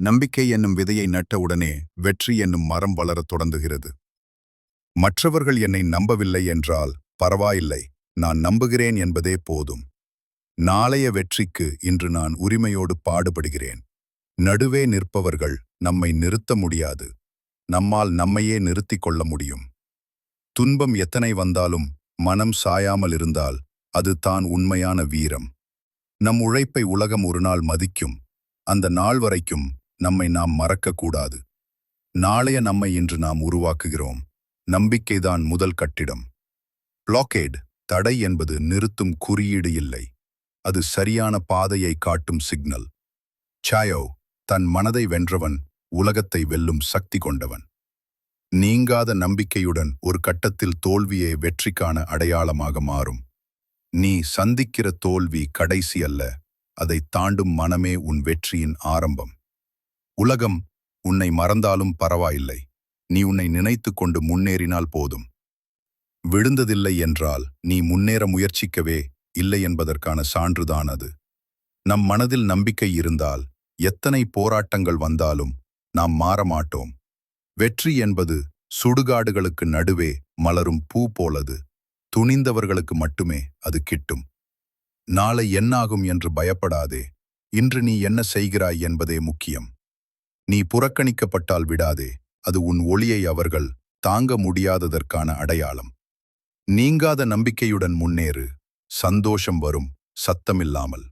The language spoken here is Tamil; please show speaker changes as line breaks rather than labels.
நம்பிக்கை என்னும் விதையை நட்டவுடனே வெற்றி என்னும் மரம் வளரத் தொடங்குகிறது. மற்றவர்கள் என்னை நம்பவில்லை என்றால் பரவாயில்லை நான் நம்புகிறேன் என்பதே போதும். நாளைய வெற்றிக்கு இன்று நான் உரிமையோடு பாடுபடுகிறேன். நடுவே நிற்பவர்கள் நம்மை நிறுத்த முடியாது. நம்மால் நம்மையே நிறுத்திக் கொள்ள முடியும். துன்பம் எத்தனை வந்தாலும் மனம் சாயாமல் இருந்தால் அது தான் உண்மையான வீரம். நம் உழைப்பை உலகம் ஒரு நாள் மதிக்கும். அந்த நாள் வரைக்கும் நம்மை நாம் மறக்கக்கூடாது. நாளைய நம்மை இன்று நாம் உருவாக்குகிறோம். நம்பிக்கைதான் முதல் கட்டிடம். பிளாக்கேட் தடை என்பது நிறுத்தும் குறியீடு இல்லை. அது சரியான பாதையை காட்டும் சிக்னல் சாயோ தன் மனதை வென்றவன் உலகத்தை வெல்லும் சக்தி கொண்டவன். நீங்காத நம்பிக்கையுடன் ஒரு கட்டத்தில் தோல்வியே வெற்றிக்கான அடையாளமாக மாறும். நீ சந்திக்கிற தோல்வி கடைசி அல்ல அதை தாண்டும் மனமே உன் வெற்றியின் ஆரம்பம். உலகம் உன்னை மறந்தாலும் பரவாயில்லை. நீ உன்னை நினைத்து கொண்டு முன்னேறினால் போதும். விழுந்ததில்லை என்றால் நீ முன்னேற முயற்சிக்கவே இல்லை என்பதற்கான சான்றுதான் அது. நம் மனதில் நம்பிக்கை இருந்தால் எத்தனை போராட்டங்கள் வந்தாலும் நாம் மாற மாட்டோம் வெற்றி என்பது சுடுகாடுகளுக்கு நடுவே மலரும் பூ போலது. துணிந்தவர்களுக்கு மட்டுமே அது கிட்டும். நாளை என்னாகும் என்று பயப்படாதே. இன்று நீ என்ன செய்கிறாய் என்பதே முக்கியம். நீ புறக்கணிக்கப்பட்டால் விடாதே அது உன் ஒளியை அவர்கள் தாங்க முடியாததற்கான அடையாளம். நீங்காத நம்பிக்கையுடன் முன்னேறு சந்தோஷம் வரும் சத்தமில்லாமல்.